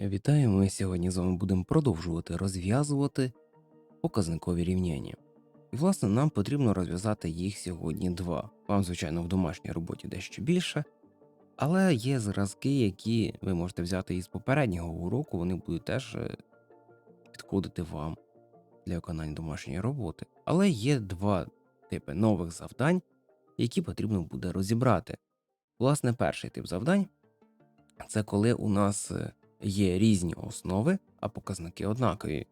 Вітаю, ми сьогодні з вами будемо продовжувати розв'язувати показникові рівняння. І, власне, нам потрібно розв'язати їх сьогодні два. Вам, звичайно, в домашній роботі дещо більше, але є зразки, які ви можете взяти із попереднього уроку, вони будуть теж е, підходити вам для виконання домашньої роботи. Але є два типи нових завдань, які потрібно буде розібрати. Власне, перший тип завдань це коли у нас е, є різні основи, а показники однакові.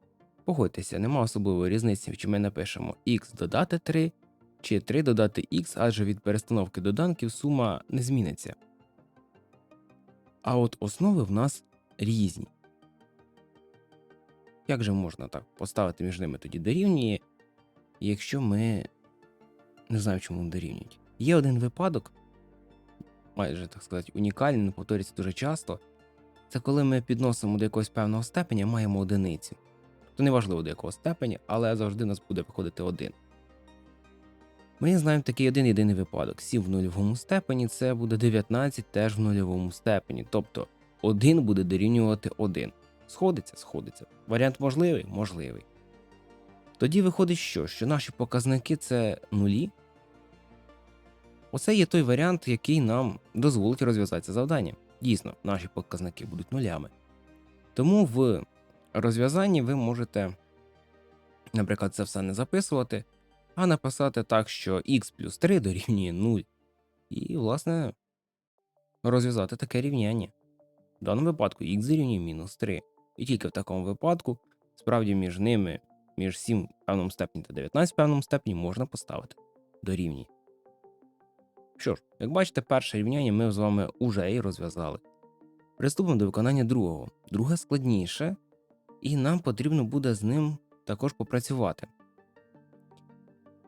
Погодьтеся, нема особливої різниці, чи ми напишемо x додати 3, чи 3 додати x, адже від перестановки доданків сума не зміниться. А от основи в нас різні. Як же можна так поставити між ними тоді дорівнює, якщо ми не знаємо, чому дорівнюють? Є один випадок, майже так сказати, унікальний, повторюється дуже часто. Це коли ми підносимо до якогось певного степеня, маємо одиницю. То неважливо до якого степеня, але завжди нас буде виходити один. Ми знаємо такий один єдиний випадок. 7 в нульовому степені це буде 19 теж в нульовому степені. Тобто 1 буде дорівнювати 1. Сходиться, сходиться. Варіант можливий? Можливий. Тоді виходить що? Що наші показники це нулі. Оце є той варіант, який нам дозволить розв'язати завдання. Дійсно, наші показники будуть нулями. Тому в розв'язанні ви можете, наприклад, це все не записувати, а написати так, що x плюс 3 дорівнює 0. І, власне, розв'язати таке рівняння. В даному випадку x дорівнює мінус 3. І тільки в такому випадку, справді між ними, між 7 в певному степені та 19 в певному степені можна поставити дорівнює. Що ж, як бачите, перше рівняння ми з вами уже і розв'язали. Приступимо до виконання другого. Друге складніше, і нам потрібно буде з ним також попрацювати.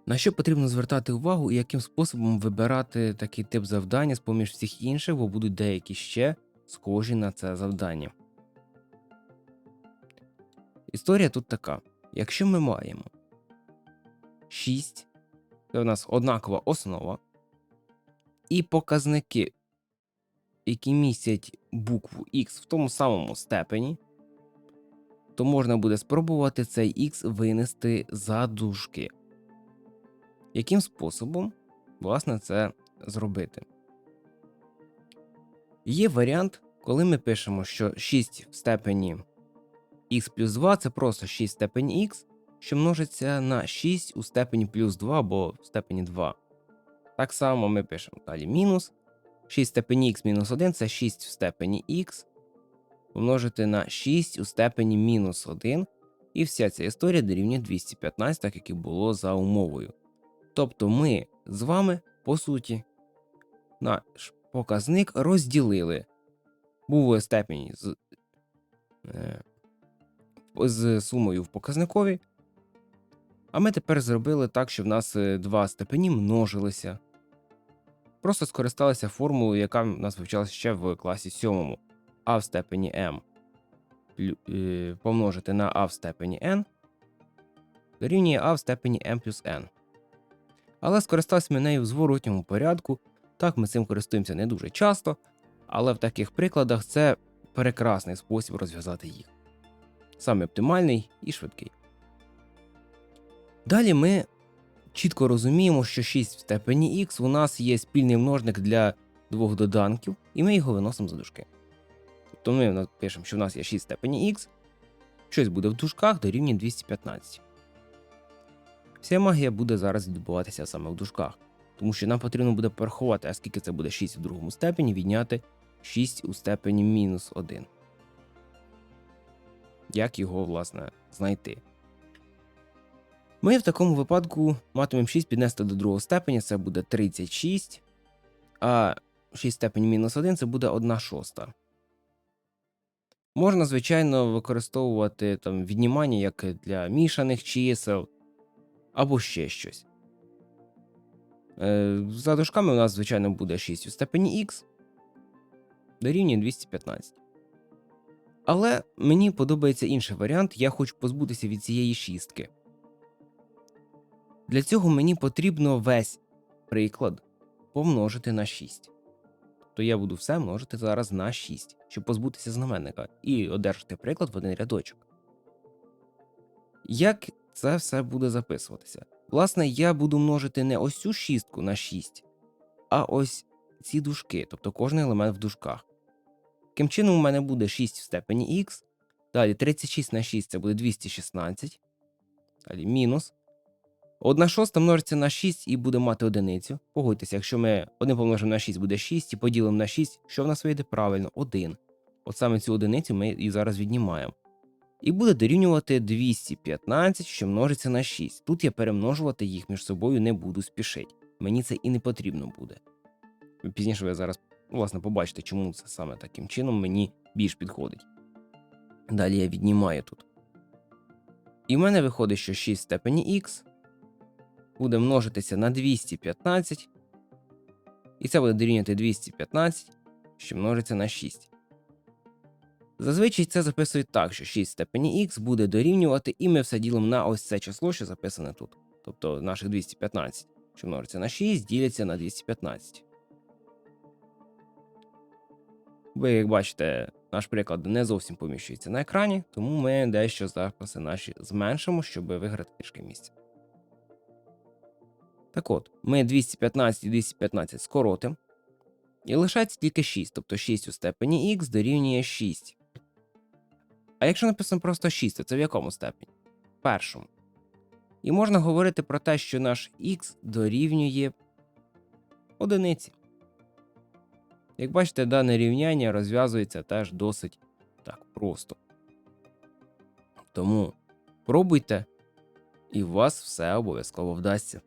На що потрібно звертати увагу і яким способом вибирати такий тип завдання з поміж всіх інших, бо будуть деякі ще схожі на це завдання. Історія тут така: якщо ми маємо 6, це у нас однакова основа, і показники, які містять букву X в тому самому степені, то можна буде спробувати цей X винести за дужки. Яким способом, власне, це зробити? Є варіант, коли ми пишемо, що 6 в степені x плюс 2 це просто 6 в степені x, що множиться на 6 у степені плюс 2 або в степені 2. Так само ми пишемо далі мінус. 6 в степені х мінус 1 це 6 в степені х помножити на 6 у степені мінус 1. І вся ця історія дорівнює 215, так як і було за умовою. Тобто ми з вами, по суті, наш показник розділили. Був у степені з, е, з сумою в показникові. А ми тепер зробили так, що в нас е, два степені множилися. Просто скористалися формулою, яка в нас вивчалася ще в класі 7. А в степені m е, помножити на а в степені n дорівнює а в степені m плюс n. Але скористалися ми нею в зворотньому порядку. Так, ми цим користуємося не дуже часто, але в таких прикладах це прекрасний спосіб розв'язати їх. Саме оптимальний і швидкий. Далі ми чітко розуміємо, що 6 в степені х у нас є спільний множник для двох доданків, і ми його виносимо за дужки. Тобто ми пишемо, що в нас є 6 в степені х, щось буде в дужках дорівнює 215. Вся магія буде зараз відбуватися саме в дужках, тому що нам потрібно буде порахувати, а скільки це буде 6 у другому степені, відняти 6 у степені мінус 1. Як його, власне, знайти? Ми в такому випадку матимемо 6 піднести до другого степеня, це буде 36, а 6 степень мінус 1 це буде 1 шоста. Можна, звичайно, використовувати там віднімання як для мішаних чисел або ще щось. Е, За дужками у нас, звичайно, буде 6 у степені х дорівнює 215. Але мені подобається інший варіант, я хочу позбутися від цієї шістки. Для цього мені потрібно весь приклад помножити на 6. то я буду все множити зараз на 6, щоб позбутися знаменника і одержати приклад в один рядочок. Як це все буде записуватися? Власне, я буду множити не ось цю шістку на 6, а ось ці дужки, тобто кожний елемент в дужках. Таким чином, у мене буде 6 в степені х. Далі 36 на 6 це буде 216. Далі мінус. 1 шоста множиться на 6 і буде мати одиницю. Погодьтеся, якщо ми 1 помножимо на 6 буде 6 і поділимо на 6, що в нас вийде правильно? 1. От саме цю одиницю ми і зараз віднімаємо. І буде дорівнювати 215, що множиться на 6. Тут я перемножувати їх між собою не буду спішити. Мені це і не потрібно буде. Пізніше ви зараз, власне, побачите, чому це саме таким чином мені більш підходить. Далі я віднімаю тут. І в мене виходить, що 6 в степені х буде множитися на 215. І це буде дорівнювати 215, що множиться на 6. Зазвичай це записують так, що 6 в степені х буде дорівнювати, і ми все ділимо на ось це число, що записане тут. Тобто наших 215, що множиться на 6, діляться на 215. Ви, як бачите, наш приклад не зовсім поміщується на екрані, тому ми дещо записи наші зменшимо, щоб виграти трішки місця. Так от, ми 215 і 215 скоротимо. І лишається тільки 6, тобто 6 у степені х дорівнює 6. А якщо написано просто 6, то це в якому степені? Першому. І можна говорити про те, що наш х дорівнює одиниці. Як бачите, дане рівняння розв'язується теж досить так просто. Тому пробуйте, і у вас все обов'язково вдасться.